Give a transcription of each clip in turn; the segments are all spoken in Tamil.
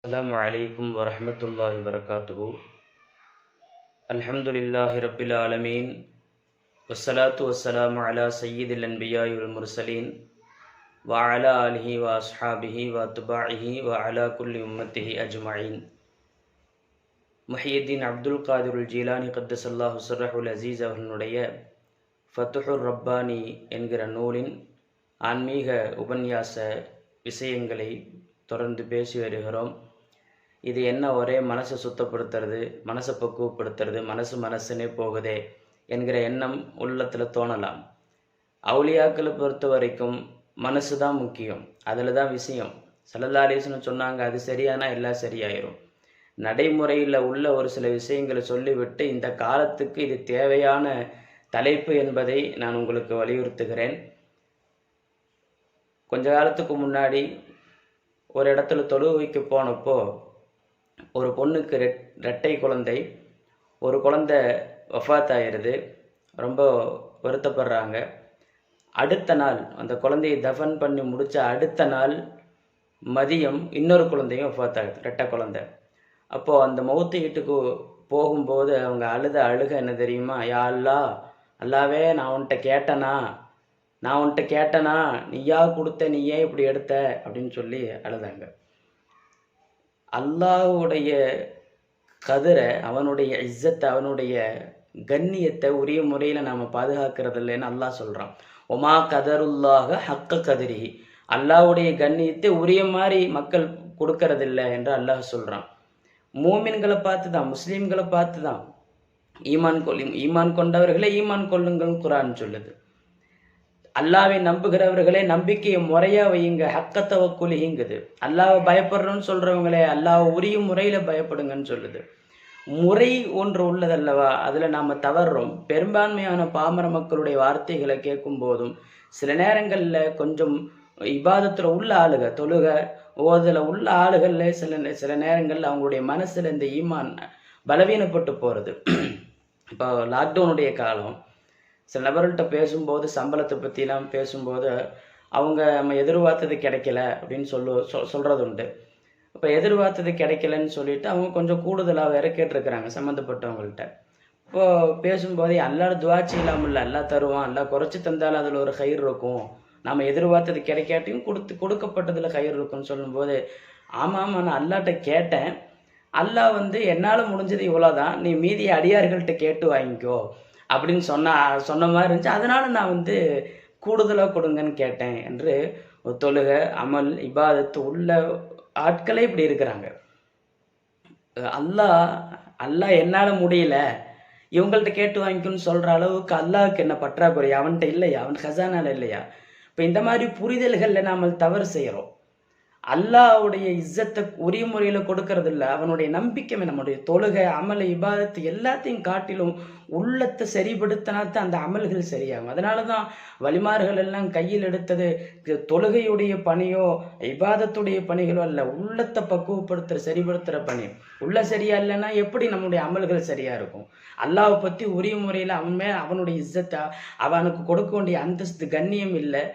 السلام عليكم ورحمة الله وبركاته الحمد لله رب العالمين والصلاة والسلام على سيد الأنبياء والمرسلين وعلى آله وأصحابه وأتباعه وعلى كل أمته أجمعين முஹியத்தீன் அப்துல் காதிருல் ஜீலானி கத்தஸ் அல்லாஹு சர்ரஹுல் அசீஸ் அவர்களுடைய ஃபத்துஹுர் ரப்பானி என்கிற நூலின் ஆன்மீக உபன்யாச விஷயங்களை தொடர்ந்து பேசி வருகிறோம் இது என்ன ஒரே மனசை சுத்தப்படுத்துறது மனசை பக்குவப்படுத்துறது மனசு மனசுனே போகுதே என்கிற எண்ணம் உள்ளத்தில் தோணலாம். அவுளியாக்களை பொறுத்த வரைக்கும் மனசு தான் முக்கியம். அதில் தான் விஷயம். சல்லல்லாலேசன் சொன்னாங்க அது சரியானா எல்லாம் சரியாயிரும். நடைமுறையில் உள்ள ஒரு சில விஷயங்களை சொல்லிவிட்டு இந்த காலத்துக்கு இது தேவையான தலைப்பு என்பதை நான் உங்களுக்கு வலியுறுத்துகிறேன். கொஞ்ச காலத்துக்கு முன்னாடி ஒரு இடத்துல தொழுகைக்கு போனப்போ ஒரு பொண்ணுக்கு ரெட் ரெட்டை குழந்தை. ஒரு குழந்தை வஃத் ஆயிடுது ரொம்ப வருத்தப்படுறாங்க. அடுத்த நாள் அந்த குழந்தையை தஃபன் பண்ணி முடித்த அடுத்த நாள் மதியம் இன்னொரு குழந்தையும் வஃத் ஆகுது ரெட்டை குழந்தை. அப்போது அந்த மௌத்து வீட்டுக்கு போகும்போது அவங்க அழுத அழுக என்ன தெரியுமா? யா அல்லா அல்லாவே நான் உன்கிட்ட கேட்டனா? நான் உன்கிட்ட கேட்டனா? நீயா கொடுத்த நீ ஏன் இப்படி எடுத்த? அப்படின்னு சொல்லி அழுதாங்க. அல்லாஹுடைய கதிரை அவனுடைய இஸ்ஸத்தை அவனுடைய கண்ணியத்தை உரிய முறையில் நாம் பாதுகாக்கிறது இல்லைன்னு அல்லாஹ் சொல்கிறான் ஒமா கதருல்லாக ஹக்க கதிரி அல்லாஹுடைய கண்ணியத்தை உரிய மாதிரி மக்கள் கொடுக்கறதில்லை என்று அல்லாஹ் சொல்கிறான் மூமின்களை பார்த்து தான் முஸ்லீம்களை பார்த்து தான் ஈமான் கொள்ளி ஈமான் கொண்டவர்களே ஈமான் கொள்ளுங்கள் குரான் சொல்லுது. அல்லாவை நம்புகிறவர்களே நம்பிக்கையை முறையாக வையுங்க. ஹக்கத்தவ குலிங்குது அல்லாவை பயப்படுறோன்னு சொல்கிறவங்களே அல்லாவை உரிய முறையில் பயப்படுங்கன்னு சொல்லுது. முறை ஒன்று உள்ளதல்லவா? அதில் நாம் தவறுறோம் பெரும்பான்மையான பாமர மக்களுடைய வார்த்தைகளை கேட்கும் போதும் சில நேரங்களில் கொஞ்சம் இபாதத்தில் உள்ள ஆளுக தொழுக ஓதில் உள்ள ஆளுகளில் சில சில நேரங்களில் அவங்களுடைய மனசில் இந்த ஈமான் பலவீனப்பட்டு போகிறது இப்போ லாக்டவுனுடைய காலம் சில நபர்கள்ட்ட பேசும்போது சம்பளத்தை பற்றிலாம் பேசும்போது அவங்க நம்ம எதிர்பார்த்தது கிடைக்கல அப்படின்னு சொல்லு சொ சொல்கிறது உண்டு இப்போ எதிர்பார்த்தது கிடைக்கலன்னு சொல்லிட்டு அவங்க கொஞ்சம் கூடுதலாக வேற கேட்டிருக்கிறாங்க சம்மந்தப்பட்டவங்கள்ட்ட இப்போது பேசும்போதே எல்லாரும் துவாச்சி இல்லாமல் எல்லாம் தருவான் எல்லாம் குறைச்சி தந்தாலும் அதில் ஒரு கயிறு இருக்கும். நம்ம எதிர்பார்த்தது கிடைக்காட்டியும் கொடுத்து கொடுக்கப்பட்டதில் கயிறு இருக்கும்னு சொல்லும்போது ஆமாம் ஆமாம் நான் அல்லாட்ட கேட்டேன். அல்லாஹ் வந்து என்னால் முடிஞ்சது இவ்வளோதான் நீ மீதி அடியார்கள்ட்ட கேட்டு வாங்கிக்கோ. அப்படின்னு சொன்ன சொன்ன மாதிரி இருந்துச்சு. அதனால நான் வந்து கூடுதலாக கொடுங்கன்னு கேட்டேன் என்று தொழுக தொழுகை அமல் இபாதத்து உள்ள ஆட்களே இப்படி இருக்கிறாங்க. அல்லாஹ் அல்லாஹ் என்னால் முடியல. இவங்கள்ட்ட கேட்டு வாங்கிக்கணும்னு சொல்கிற அளவுக்கு அல்லாவுக்கு என்ன பற்றாக்குறை? அவன்கிட்ட இல்லையா? அவன் ஹசானால இல்லையா? இப்போ இந்த மாதிரி புரிதல்களில் நாம் தவறு செய்கிறோம் அல்லாவுடைய இஸ்ஸத்தை உரிய முறையில் கொடுக்கறது இல்லை அவனுடைய நம்பிக்கை நம்முடைய தொழுகை அமல இபாதத்து எல்லாத்தையும் காட்டிலும் உள்ளத்தை சரிபடுத்தினா தான் அந்த அமல்கள் சரியாகும். அதனால தான் வழிமார்கள் எல்லாம் கையில் எடுத்தது தொழுகையுடைய பணியோ இபாதத்துடைய பணிகளோ அல்ல உள்ளத்தை பக்குவப்படுத்துகிற சரிபடுத்துகிற பணி. உள்ள சரியா இல்லைன்னா எப்படி நம்முடைய அமல்கள் சரியாக இருக்கும்? அல்லாவை பற்றி உரிய முறையில் அவன் மேல் அவனுடைய இஸ்ஸத்தை அவனுக்கு கொடுக்க வேண்டிய அந்தஸ்து கண்ணியம் இல்லை.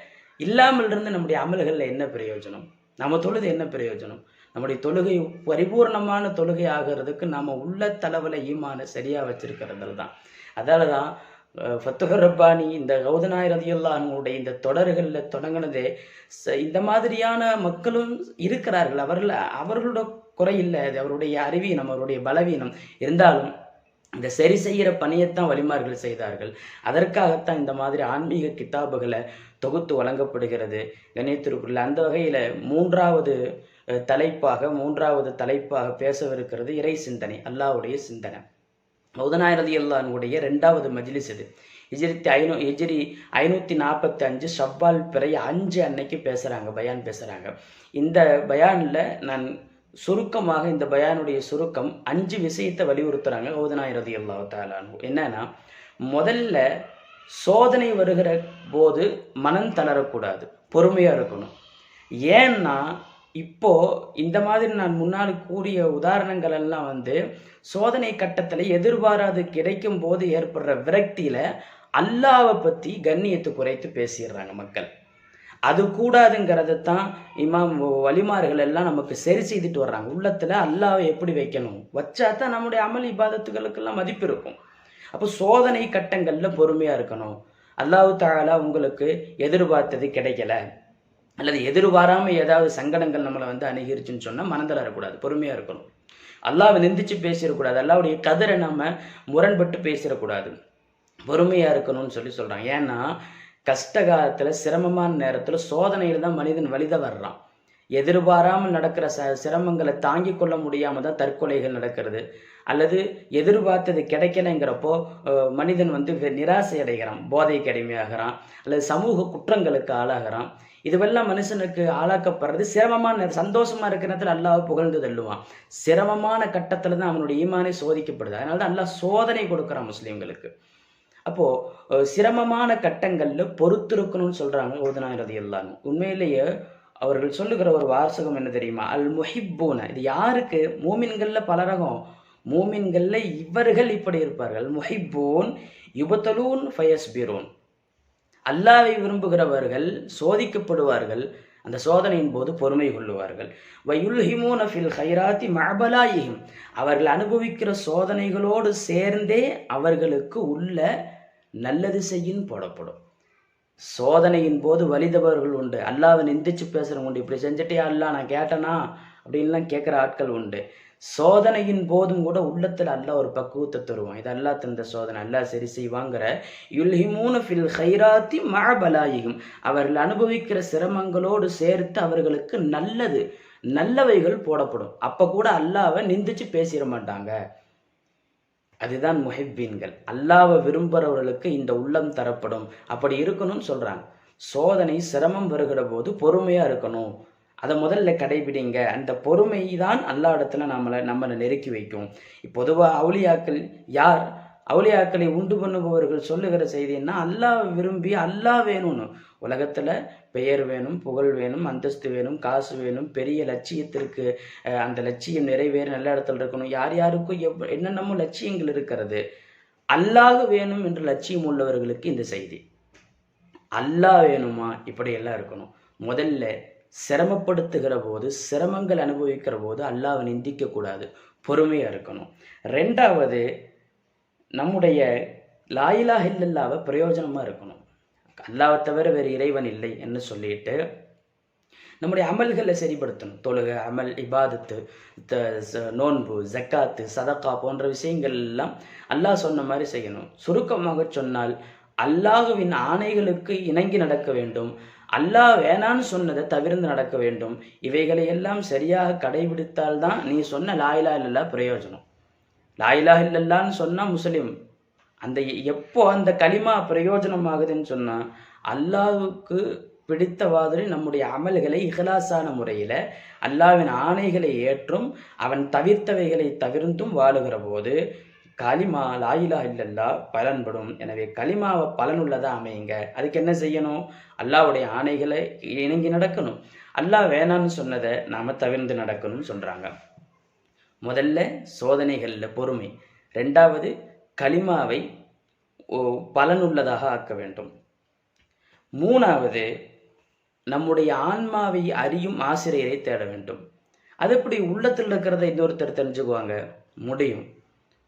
இல்லாமல் இருந்து நம்முடைய அமல்களில் என்ன பிரயோஜனம்? நம்ம தொழுது என்ன பிரயோஜனம்? நம்முடைய தொழுகை பரிபூர்ணமான தொழுகை ஆகிறதுக்கு நம்ம உள்ள தளவில் ஈமான சரியாக வச்சிருக்கிறதுல தான். அதால தான் ஃபத்துஹர் ரப்பானி இந்த கௌதனாய் ரதியுல்லானுடைய இந்த தொடர்களில் தொடங்கினதே இந்த மாதிரியான மக்களும் இருக்கிறார்கள். அவர்கள் அவர்களோட குறையில்லை அது அவருடைய அறிவீனம் அவருடைய பலவீனம். இருந்தாலும் இந்த சரி செய்கிற பணியைத்தான் வழிமார்கள் செய்தார்கள். அதற்காகத்தான் இந்த மாதிரி ஆன்மீக கித்தாபுகளை தொகுத்து வழங்கப்படுகிறது. கணேத்திற்குள்ள அந்த வகையில் மூன்றாவது தலைப்பாக மூன்றாவது தலைப்பாக பேசவிருக்கிறது இறை சிந்தனை அல்லாவுடைய சிந்தனை. மௌதனாயிரதி அல்லானுடைய ரெண்டாவது மஜ்லிஸ் இது. ஹிஜிரித்தி ஐநூ ஹிஜிரி ஐநூற்றி நாற்பத்தி அஞ்சு ஷவ்வால் பிறைய அஞ்சு அன்னைக்கு பேசுகிறாங்க பயான் பேசுகிறாங்க இந்த பயானில் நான் சுருக்கமாக இந்த பயானுடைய சுருக்கம் அஞ்சு விஷயத்தை வலியுறுத்துறாங்க ஓதனாயிரதி அல்லா தாலானு என்னன்னா முதல்ல சோதனை வருகிற போது மனம் தளரக்கூடாது. பொறுமையாக இருக்கணும். ஏன்னா இப்போ இந்த மாதிரி நான் முன்னால் கூறிய உதாரணங்கள் எல்லாம் வந்து சோதனை கட்டத்தில் எதிர்பாராது கிடைக்கும் போது ஏற்படுற விரக்தியில் அல்லாவை பற்றி கண்ணியத்தை குறைத்து பேசிடுறாங்க மக்கள். அது கூடாதுங்கிறத தான் இமாம் வலிமார்கள் எல்லாம் நமக்கு சரி செய்துட்டு வர்றாங்க. உள்ளத்தில் அல்லாவை எப்படி வைக்கணும்? வச்சா தான் நம்முடைய அமல் இபாதத்துகளுக்கெல்லாம் மதிப்பு இருக்கும். அப்போ சோதனை கட்டங்களில் பொறுமையாக இருக்கணும். அல்லாஹ் தாலா உங்களுக்கு எதிர்பார்த்தது கிடைக்கல. அல்லது எதிர்பாராமல் ஏதாவது சங்கடங்கள் நம்மளை வந்து அணுகிருச்சுன்னு சொன்னால் மனதில் வரக்கூடாது. பொறுமையாக இருக்கணும். அல்லாவை நிந்திச்சு பேசிடக்கூடாது. அல்லாவுடைய கதிரை நம்ம முரண்பட்டு பேசிடக்கூடாது. பொறுமையாக இருக்கணும்னு சொல்லி சொல்கிறாங்க ஏன்னா கஷ்ட காலத்தில் சிரமமான நேரத்தில் சோதனையில் தான் மனிதன் வழித வர்றான். எதிர்பாராமல் நடக்கிற ச சிரமங்களை தாங்கி கொள்ள முடியாமல் தான் தற்கொலைகள் நடக்கிறது. அல்லது எதிர்பார்த்தது கிடைக்கலைங்கிறப்போ மனிதன் வந்து நிராசை அடைகிறான் போதைக்கு அடிமையாகிறான் அல்லது சமூக குற்றங்களுக்கு ஆளாகிறான். இதுவெல்லாம் மனுஷனுக்கு ஆளாக்கப்படுறது சிரமமான சந்தோஷமா இருக்கிற நேரத்தில் அல்லாஹ் புகழ்ந்து தள்ளுவான். சிரமமான கட்டத்தில் தான் அவனுடைய ஈமானே சோதிக்கப்படுது. அதனால தான் அல்லாஹ் சோதனை கொடுக்குறான் முஸ்லீம்களுக்கு. அப்போ சிரமமான கட்டங்களில் பொறுத்திருக்கணும்னு சொல்றாங்க ஓதனாயிரது எல்லாரும் உண்மையிலேயே அவர்கள் சொல்லுகிற ஒரு வாசகம் என்ன தெரியுமா? அல் முஹிப்பூன இது யாருக்கு? மூமின்களில் பலரகம். மூமின்களில் இவர்கள் இப்படி இருப்பார்கள். முஹிப்பூன் யுபத்தலூன் ஃபயஸ்பிரூன். அல்லாவை விரும்புகிறவர்கள் சோதிக்கப்படுவார்கள். அந்த சோதனையின் போது பொறுமை கொள்ளுவார்கள். வயுல்ஹிமூன ஃபில் ஹைராத்தி மபலாயிஹிம் அவர்கள் அனுபவிக்கிற சோதனைகளோடு சேர்ந்தே அவர்களுக்கு உள்ள நல்லது செய்யும் போடப்படும். சோதனையின் போது வலிதவர்கள் உண்டு. அல்லாவை நிந்திச்சு பேசுகிறவங்க உண்டு. இப்படி செஞ்சுட்டே அல்லா நான் கேட்டனா? அப்படின்லாம் கேட்குற ஆட்கள் உண்டு. சோதனையின் போதும் கூட உள்ளத்தில் அல்லாஹ் ஒரு பக்குவத்தை தருவான். இது அல்லா தந்த சோதனை. அல்லா சரி செய்வாங்கிற. யுல்ஹிமூன ஃபில் ஹைராத்தி மழபலாயிகும் அவர்கள் அனுபவிக்கிற சிரமங்களோடு சேர்த்து அவர்களுக்கு நல்லது நல்லவைகள் போடப்படும். அப்போ கூட அல்லாவை நிந்திச்சு பேசிட மாட்டாங்க. அதுதான் முஹிப்பீன்கள். அல்லாவை விரும்புகிறவர்களுக்கு இந்த உள்ளம் தரப்படும். அப்படி இருக்கணும்னு சொல்கிறாங்க சோதனை சிரமம் வருகிற போது பொறுமையாக இருக்கணும். அதை முதல்ல கடைபிடிங்க. அந்த பொறுமை தான் அல்லா இடத்துல நம்மளை நம்மளை நெருக்கி வைக்கும். பொதுவாக அவுளியாக்கள் யார்? அவுளியாக்களை உண்டு பண்ணுபவர்கள் சொல்லுகிற செய்தி என்ன? அல்லாஹ் விரும்பி அல்லாஹ் வேணும்னு. உலகத்தில் பெயர் வேணும் புகழ் வேணும் அந்தஸ்து வேணும் காசு வேணும் பெரிய லட்சியத்திற்கு அந்த லட்சியம் நிறைவேற நல்ல இடத்துல இருக்கணும். யார் யாருக்கும் எவ் என்னென்னமோ லட்சியங்கள் இருக்கிறது. அல்லாஹ் வேணும் என்று லட்சியம் உள்ளவர்களுக்கு இந்த செய்தி. அல்லாஹ் வேணுமா? இப்படியெல்லாம் இருக்கணும். முதல்ல சிரமப்படுத்துகிற போது சிரமங்கள் அனுபவிக்கிற போது அல்லாவை நிந்திக்கக்கூடாது. பொறுமையாக இருக்கணும். ரெண்டாவது நம்முடைய லாயிலா இல்லல்லாவை பிரயோஜனமா இருக்கணும். அல்லாவை தவிர வேறு இறைவன் இல்லை என்று சொல்லிட்டு நம்முடைய அமல்களை சரிப்படுத்தணும். தொழுகை அமல் இபாதத்து த- ச- நோன்பு ஜக்காத்து சதக்கா போன்ற விஷயங்கள் எல்லாம் அல்லாஹ் சொன்ன மாதிரி செய்யணும். சுருக்கமாக சொன்னால் அல்லாஹுவின் ஆணைகளுக்கு இணங்கி நடக்க வேண்டும். அல்லாஹ் வேணான்னு சொன்னதை தவிர்த்து நடக்க வேண்டும். இவைகளை எல்லாம் சரியாக கடைபிடித்தால்தான் நீ சொன்ன லாயிலா இல்லல்லா பிரயோஜனம். லாயிலா இல்லல்லான்னு சொன்னால் முஸ்லீம். அந்த எப்போ அந்த களிமா பிரயோஜனமாகுதுன்னு சொன்னால் அல்லாஹ்வுக்கு பிடித்த மாதிரி நம்முடைய அமல்களை இகலாசான முறையில் அல்லாவின் ஆணைகளை ஏற்றும் அவன் தவிர்த்தவைகளை தவிர்த்தும் வாழுகிற போது களிமா லாயிலா இல்லல்லா பலன்படும். எனவே களிமாவை பலனுள்ளதாக அமையுங்க. அதுக்கு என்ன செய்யணும்? அல்லாஹ்வுடைய ஆணைகளை இணங்கி நடக்கணும். அல்லாஹ் வேணான்னு சொன்னதை நாம தவிர்த்து நடக்கணும்னு சொல்கிறாங்க முதல்ல சோதனைகளில் பொறுமை. ரெண்டாவது களிமாவை ஓ- பலனுள்ளதாக ஆக்க வேண்டும். மூணாவது நம்முடைய ஆன்மாவை அறியும் ஆசிரியரை தேட வேண்டும். அது எப்படி உள்ளத்தில் இருக்கிறத இன்னொருத்தர் தெரிஞ்சுக்குவாங்க? முடியும்.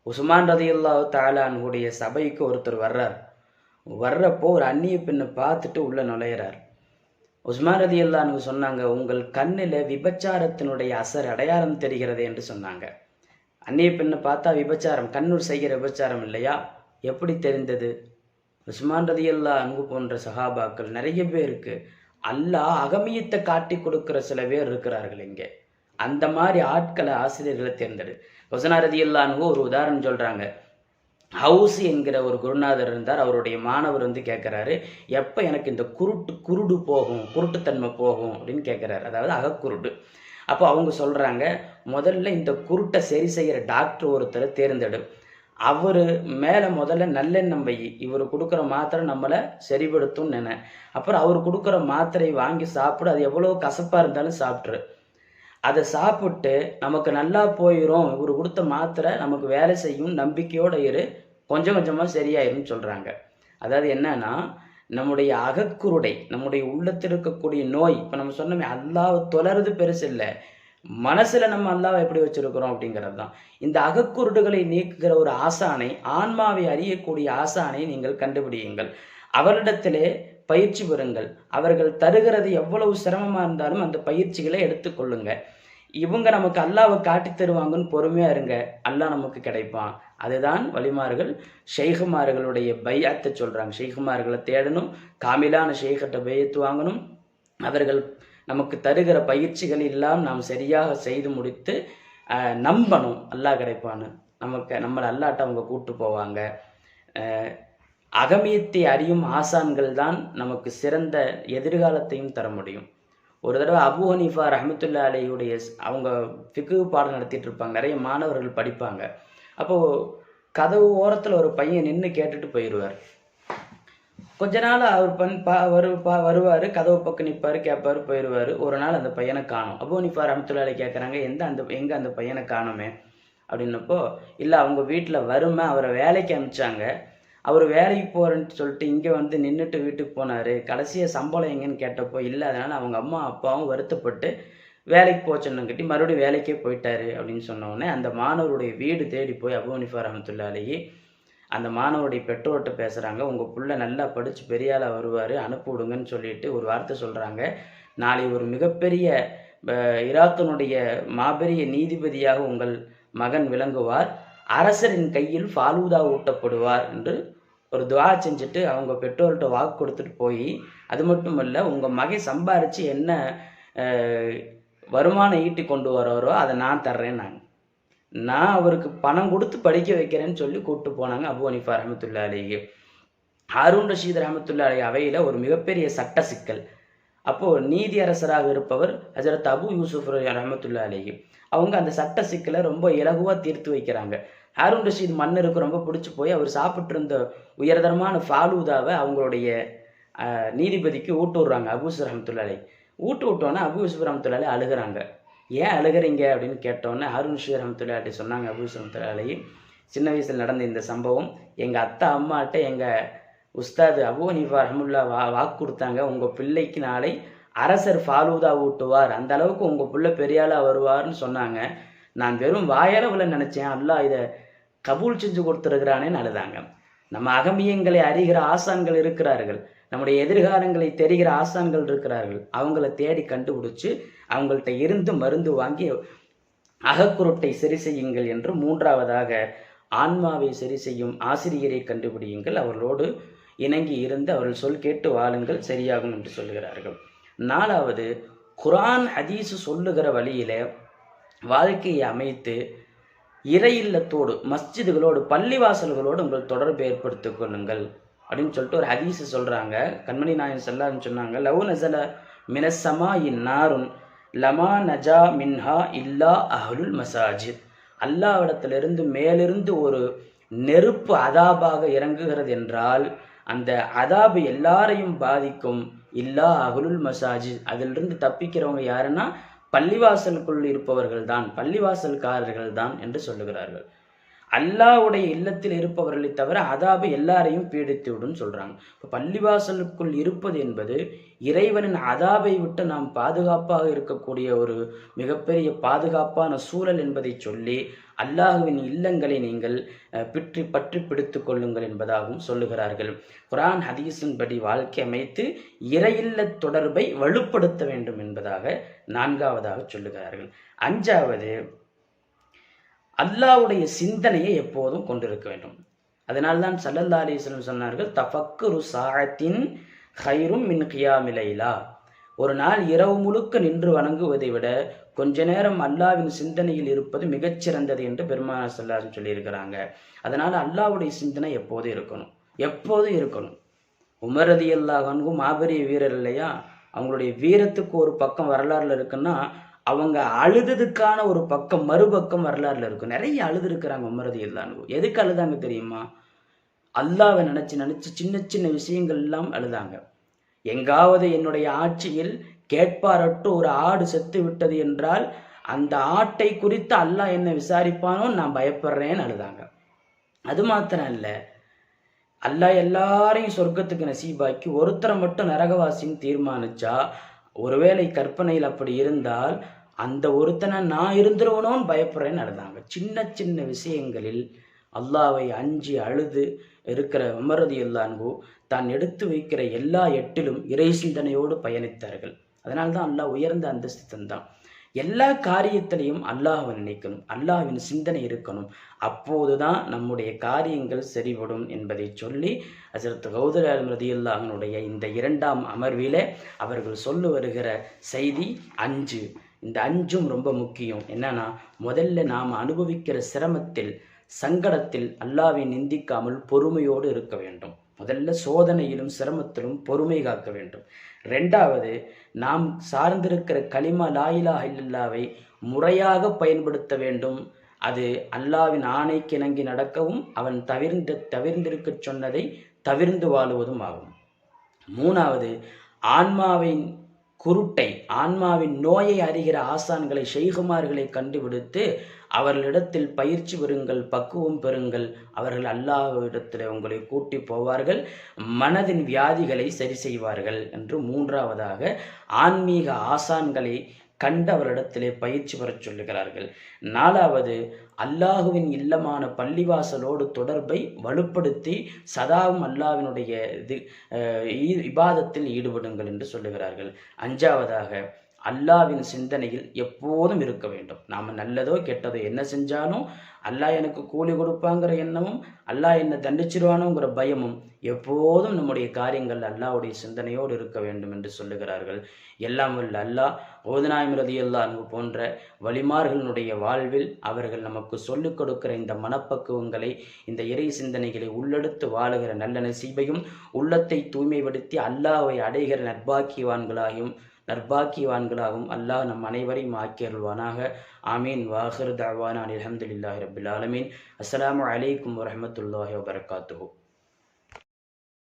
உஸ்மான் ரதியுல்லாஹு தாலானுடைய சபைக்கு ஒருத்தர் வர்றார். வர்றப்போ ஒரு அந்நிய பெண்ணை பார்த்துட்டு உள்ள நுழையிறார். உஸ்மான் ரதி அல்லான்னு சொன்னாங்க உங்கள் கண்ணில் விபச்சாரத்தினுடைய அசர் அடையாளம் தெரிகிறது என்று சொன்னாங்க. அந்நிய பெண்ணை பார்த்தா விபச்சாரம் கண்ணூர் செய்கிற விபச்சாரம் இல்லையா? எப்படி தெரிந்தது? உஸ்மான் ரதி அல்லா அன்பு போன்ற சஹாபாக்கள் நிறைய பேருக்கு அல்லாஹ் அகமியத்தை காட்டி கொடுக்கிற சில பேர் இருக்கிறார்கள் இங்கே. அந்த மாதிரி ஆட்களை ஆசிரியர்களை தேர்ந்தெடு. ஹொசனா ரதி அல்லான்னு ஒரு உதாரணம் சொல்கிறாங்க ஹவுஸ் என்கிற ஒரு குருநாதர் இருந்தார். அவருடைய மாணவர் வந்து கேட்குறாரு எப்போ எனக்கு இந்த குருட்டு குருடு போகும் குருட்டுத்தன்மை போகும்? அப்படின்னு கேட்குறாரு அதாவது அகக்குருடு. அப்போ அவங்க சொல்கிறாங்க முதல்ல இந்த குருட்டை சரி செய்கிற டாக்டர் ஒருத்தரை தேர்ந்தெடு. அவர் மேலே முதல்ல நல்லெண்ணம் வை. இவர் கொடுக்குற மாத்திரை நம்மளை சரிப்படுத்தும் நினை. அப்புறம் அவர் கொடுக்குற மாத்திரை வாங்கி சாப்பிடு. அது எவ்வளோ கசப்பாக இருந்தாலும் சாப்பிட்ரு அதை சாப்பிட்டு நமக்கு நல்லா போயிடும் இவர் கொடுத்த மாத்திரை நமக்கு வேலை செய்யும். நம்பிக்கையோடு இரு. கொஞ்சம் கொஞ்சமாக சரியாயிரும்னு சொல்கிறாங்க அதாவது என்னன்னா நம்முடைய அகக்குருடை நம்முடைய உள்ளத்தில் இருக்கக்கூடிய நோய் இப்போ நம்ம சொன்னோமே அல்லாவை தொலறது பெருசு இல்லை. மனசில் நம்ம அல்லாவை எப்படி வச்சுருக்கிறோம் அப்படிங்கிறது தான் இந்த அகக்குருடுகளை நீக்குகிற ஒரு ஆசானை ஆன்மாவை அறியக்கூடிய ஆசானை நீங்கள் கண்டுபிடியுங்கள். அவரிடத்திலே பயிற்சி பெறுங்கள். அவர்கள் தருகிறது எவ்வளவு சிரமமாக இருந்தாலும் அந்த பயிற்சிகளை எடுத்துக்கொள்ளுங்க. இவங்க நமக்கு அல்லாவை காட்டி தருவாங்கன்னு பொறுமையாக இருங்க. அல்லாஹ் நமக்கு கிடைப்பான். அதுதான் வலிமார்கள் ஷெய்குமார்களுடைய பையாத்தை சொல்கிறாங்க ஷெய்குமார்களை தேடணும். காமிலான ஷெய்கிட்ட பையத்து வாங்கணும். அவர்கள் நமக்கு தருகிற பயிற்சிகள் எல்லாம் நாம் சரியாக செய்து முடித்து நம்பணும். அல்லாஹ் கிடைப்பான்னு. நமக்கு நம்மளை அல்லாட்ட அவங்க கூப்பிட்டு போவாங்க. அகமியத்தை அறியும் ஆசான்கள் தான் நமக்கு சிறந்த எதிர்காலத்தையும் தர முடியும். ஒரு தடவை அபு ஹனீஃபா ரஹமத்துல்லா அலையுடைய அவங்க ஃபிகு பாடம் நடத்திட்டு இருப்பாங்க. நிறைய மாணவர்கள் படிப்பாங்க. அப்போது கதவு ஓரத்தில் ஒரு பையன் நின்று கேட்டுட்டு போயிடுவார் கொஞ்ச நாள் அவர் பண் பா வரு பா வருவார். கதவு பக்கம் நிற்பார் கேட்பார் போயிடுவார் ஒரு நாள் அந்த பையனை காணும். அபு ஹனீஃபா ரஹமத்துல்லா கேட்குறாங்க எந்த அந்த எங்கே அந்த பையனை காணுமே? அப்படின்னப்போ இல்லை அவங்க வீட்டில் வறுமை அவரை வேலைக்கு அனுப்பிச்சாங்க. அவர் வேலைக்கு போகிறேன்னு சொல்லிட்டு இங்கே வந்து நின்றுட்டு வீட்டுக்கு போனார். கடைசியாக சம்பளம் எங்கேன்னு கேட்டப்போ இல்லை அதனால் அவங்க அம்மா அப்பாவும் வருத்தப்பட்டு வேலைக்கு போச்சுன்னு கட்டி மறுபடியும் வேலைக்கே போயிட்டாரு. அப்படின்னு சொன்னோடனே அந்த மாணவருடைய வீடு தேடி போய் அபு ஹனீஃபா அந்த மாணவருடைய பெற்றோர்கிட்ட பேசுகிறாங்க உங்கள் பிள்ளை நல்லா படித்து பெரியளாக வருவார் அனுப்பி விடுங்கன்னு சொல்லிட்டு ஒரு வார்த்தை சொல்கிறாங்க நாளை ஒரு மிகப்பெரிய அஹ், மாபெரிய நீதிபதியாக உங்கள் மகன் விளங்குவார். அரசரின் கையில் ஃபாலூதா ஊட்டப்படுவார் என்று ஒரு துவா செஞ்சுட்டு அவங்க பெற்றோர்கிட்ட வாக்கு கொடுத்துட்டு போய் அது மட்டும் இல்லை உங்கள் மகை சம்பாரித்து என்ன வருமானம் ஈட்டி கொண்டு வராரோ அதை நான் தர்றேன் நான். நான் அவருக்கு பணம் கொடுத்து படிக்க வைக்கிறேன்னு சொல்லி கூப்பிட்டு போனாங்க அபு அனிஃபா ரஹமத்துல்லா அலிஹி. ஹாரூன் ரஷீத் ரஹமத்துல்லா அலி அவையில் ஒரு மிகப்பெரிய சட்ட சிக்கல். அப்போது நீதியரசராக இருப்பவர் ஹஜரத் அபு யூசுஃப் ரஹமத்துல்லா அலிஹி. அவங்க அந்த சட்ட சிக்கலை ரொம்ப இலகுவாக தீர்த்து வைக்கிறாங்க. ஹாரூன் ரஷீத் மன்னருக்கு ரொம்ப பிடிச்சி போய் அவர் சாப்பிட்டு இருந்த உயர்தரமான ஃபாலூதாவை அவங்களுடைய நீதிபதிக்கு ஊட்டு விட்றாங்க அபூஸ் ரஹமத்துல்லா ஊட்டு விட்டோன்னே அபு யூசுப் அழுகிறாங்க. ஏன் அழுகுறீங்க அப்படின்னு கேட்டோன்னே ஹாரூன் ரஷீத் ரஹமத்துல்லாட்டி சொன்னாங்க அபு யூசுப் சின்ன வயசில் நடந்த இந்த சம்பவம். எங்கள் அத்தா அம்மாட்ட எங்கள் உஸ்தாது அபு ஹனீஃபா ரஹமுல்லா வா வாக்கு கொடுத்தாங்க. உங்கள் பிள்ளைக்கு நாளை அரசர் ஃபாலூதா ஊட்டுவார். அந்த அளவுக்கு உங்கள் பிள்ளை பெரியாளாக வருவார்னு சொன்னாங்க. நான் வெறும் வாயளவில் நினச்சேன். அல்லாஹ் இதை கபூல் செஞ்சு கொடுத்துருக்கிறானேன்னு அழுதாங்க. நம்ம அகமியங்களை அறிகிற ஆசான்கள் இருக்கிறார்கள். நம்முடைய எதிர்காலங்களை தெரிகிற ஆசான்கள் இருக்கிறார்கள். அவங்கள தேடி கண்டுபிடிச்சு அவங்கள்ட்ட இருந்து மருந்து வாங்கி அகக்குருட்டை சரி செய்யுங்கள் என்று மூன்றாவதாக ஆன்மாவை சரி செய்யும் ஆசிரியரை கண்டுபிடியுங்கள். அவர்களோடு இணங்கி இருந்து அவர்கள் சொல் கேட்டு வாழுங்கள். சரியாகும் என்று சொல்லுகிறார்கள். நாலாவது குரான் ஹதீஸ் சொல்லுகிற வழியில வாழ்க்கையை அமைத்து இறை இல்லத்தோடு மஸ்ஜிதுகளோடு பள்ளிவாசல்களோடு உங்கள் தொடர்பு ஏற்படுத்திக் கொள்ளுங்கள். அப்படின்னு சொல்லிட்டு ஒரு ஹதீஸ் சொல்றாங்க. கண்மணி நாயன் செல்லான்னு சொன்னாங்க லவ் நசல மினசமா இந்நாருன் லமா நஜா மின்ஹா இல்லா அஹ்லுல் மசாஜித். அல்லாவிடத்திலிருந்து மேலிருந்து ஒரு நெருப்பு அதாபாக இறங்குகிறது என்றால் அந்த அதாபு எல்லாரையும் பாதிக்கும். இல்லா அகுலுல் மசாஜி அதிலிருந்து தப்பிக்கிறவங்க யாருன்னா பள்ளிவாசலுக்குள் இருப்பவர்கள் தான் பள்ளிவாசல்காரர்கள் தான் என்று சொல்லுகிறார்கள். அல்லாஹ்வுடைய இல்லத்தில் இருப்பவர்களை தவிர அதாபு எல்லாரையும் பீடித்து விடும் சொல்றாங்க. இப்போ பள்ளிவாசலுக்குள் இருப்பது என்பது இறைவனின் அதாபை விட்டு நாம் பாதுகாப்பாக இருக்கக்கூடிய ஒரு மிகப்பெரிய பாதுகாப்பான சூழல் என்பதை சொல்லி அல்லாஹுவின் இல்லங்களை நீங்கள் அஹ், பிற்றி பற்றி பிடித்து கொள்ளுங்கள் என்பதாகவும் சொல்லுகிறார்கள். குரான் ஹதீஸின்படி வாழ்க்கை அமைத்து இறையில்ல தொடர்பை வலுப்படுத்த வேண்டும் என்பதாக நான்காவதாக சொல்லுகிறார்கள். அஞ்சாவது அல்லாஹ்வுடைய சிந்தனையை எப்போதும் கொண்டிருக்க வேண்டும். அதனால்தான் சல்லல்லா அலிஸ்லம் சொன்னார்கள் தஃபக்குரு சாழத்தின் ஹைரும் மின் கியாமிலைலா ஒரு நாள் இரவு முழுக்க நின்று வணங்குவதை விட கொஞ்ச நேரம் அல்லாவின் சிந்தனையில் இருப்பது மிகச்சிறந்தது என்று பெருமான சல்லாசன் சொல்லியிருக்கிறாங்க. அதனால் அல்லாஹ்வுடைய சிந்தனை எப்போதும் இருக்கணும். எப்போதும் இருக்கணும். உமரதி அல்லாஹன்கும் மாபெரிய வீரர் இல்லையா? அவங்களுடைய வீரத்துக்கு ஒரு பக்கம் வரலாறுல இருக்குன்னா அவங்க அழுததுக்கான ஒரு பக்கம் மறுபக்கம் வரலாறுல இருக்கும். நிறைய அழுது இருக்கிறாங்க உமரதி அல்லாஹ் எதுக்கு அழுதாங்க தெரியுமா? அல்லாவை நினச்சி நினச்சி சின்ன சின்ன விஷயங்கள் எல்லாம் அழுதாங்க. எங்காவது என்னுடைய ஆட்சியில் கேட்பாரட்டு ஒரு ஆடு செத்து விட்டது என்றால் அந்த ஆட்டை குறித்து அல்லாஹ் என்ன விசாரிப்பானோ நான் பயப்படுறேன்னு அழுதாங்க. அது மாத்திரம் இல்லை அல்லாஹ் எல்லாரையும் சொர்க்கத்துக்கு நசீபாக்கி ஒருத்தரை மட்டும் நரகவாசின்னு தீர்மானிச்சா ஒருவேளை கற்பனையில் அப்படி இருந்தால் அந்த ஒருத்தனை நான் இருந்துருவனோன்னு பயப்படுறேன்னு நடந்தாங்க சின்ன சின்ன விஷயங்களில் அல்லாவை அஞ்சி அழுது இருக்கிற உமரதி அல்லான்கோ தான் எடுத்து வைக்கிற எல்லா எட்டிலும் இறை சிந்தனையோடு பயணித்தார்கள். அதனால தான் அல்லாஹ் உயர்ந்த அந்தஸ்து தந்தான். எல்லா காரியத்திலையும் அல்லாஹை நினைக்கணும். அல்லாஹ்வின் சிந்தனை இருக்கணும். அப்போதுதான் நம்முடைய காரியங்கள் சரிபடும் என்பதை சொல்லி ஹசரத் கௌதர் ரதியுல்லாஹனுடைய இந்த இரண்டாம் அமர்விலே அவர்கள் சொல்லு வருகிற செய்தி அஞ்சு. இந்த அஞ்சும் ரொம்ப முக்கியம். என்னன்னா முதல்ல நாம் அனுபவிக்கிற சிரமத்தில் சங்கடத்தில் அல்லாவை நிந்திக்காமல் பொறுமையோடு இருக்க வேண்டும். முதல்ல சோதனையிலும் சிரமத்திலும் பொறுமை காக்க வேண்டும். ரெண்டாவது நாம் சார்ந்திருக்கிற களிமா லாயிலா இல்லல்லாவை முறையாக பயன்படுத்த வேண்டும். அது அல்லாவின் ஆணைக்கு இணங்கி நடக்கவும் அவன் தவிர்ந்து தவிர்ந்திருக்க சொன்னதை தவிர்ந்து வாழுவதும் ஆகும். மூணாவது ஆன்மாவின் குருட்டை ஆன்மாவின் நோயை அறிகிற ஆசான்களை ஷெய்குமார்களை கண்டுபிடித்து அவர்களிடத்தில் பயிற்சி பெறுங்கள் பக்குவம் பெறுங்கள். அவர்கள் அல்லாஹ்விடத்தில் உங்களை கூட்டி போவார்கள் மனதின் வியாதிகளை சரி செய்வார்கள் என்று மூன்றாவதாக ஆன்மீக ஆசான்களை கண்டவரிடத்திலே பயிற்சி பெறச் சொல்லுகிறார்கள். நாலாவது அல்லாஹுவின் இல்லமான பள்ளிவாசலோடு தொடர்பை வலுப்படுத்தி சதாவும் அல்லாஹ்வினுடைய இது ஈ- இபாதத்தில் ஈடுபடுங்கள் என்று சொல்லுகிறார்கள். அஞ்சாவதாக அல்லாவின் சிந்தனையில் எப்போதும் இருக்க வேண்டும். நாம் நல்லதோ கெட்டதோ என்ன செஞ்சாலும் அல்லாஹ் எனக்கு கூலி கொடுப்பாங்கிற எண்ணமும் அல்லாஹ் என்னை தண்டிச்சிருவானோங்கிற பயமும் எப்போதும் நம்முடைய காரியங்கள் அல்லாஹ்வுடைய சிந்தனையோடு இருக்க வேண்டும் என்று சொல்லுகிறார்கள். எல்லாம் வல்ல அல்லாஹ் ஓதனாயம் அல்லாஹ் போன்ற வலிமார்களுடைய வாழ்வில் அவர்கள் நமக்கு சொல்லிக் கொடுக்கிற இந்த மனப்பக்குவங்களை இந்த இறை சிந்தனைகளை உள்ளெடுத்து வாழுகிற நல்ல நசீபையும் உள்ளத்தை தூய்மைப்படுத்தி அல்லாவை அடைகிற நட்பாக்கியவான்களாயும் நர்பாக்கியவான்களாகவும் அல்லாஹ் நம் அனைவரையும் ஆக்கியருள்வானாக. ஆமீன். வாஹிர் தவானா அலமதுல்லாஹி ரபில் ஆலமீன். அஸ்லாம் அலைக்கும் வரமத்துல்லாஹி வபரகாத்துஹு.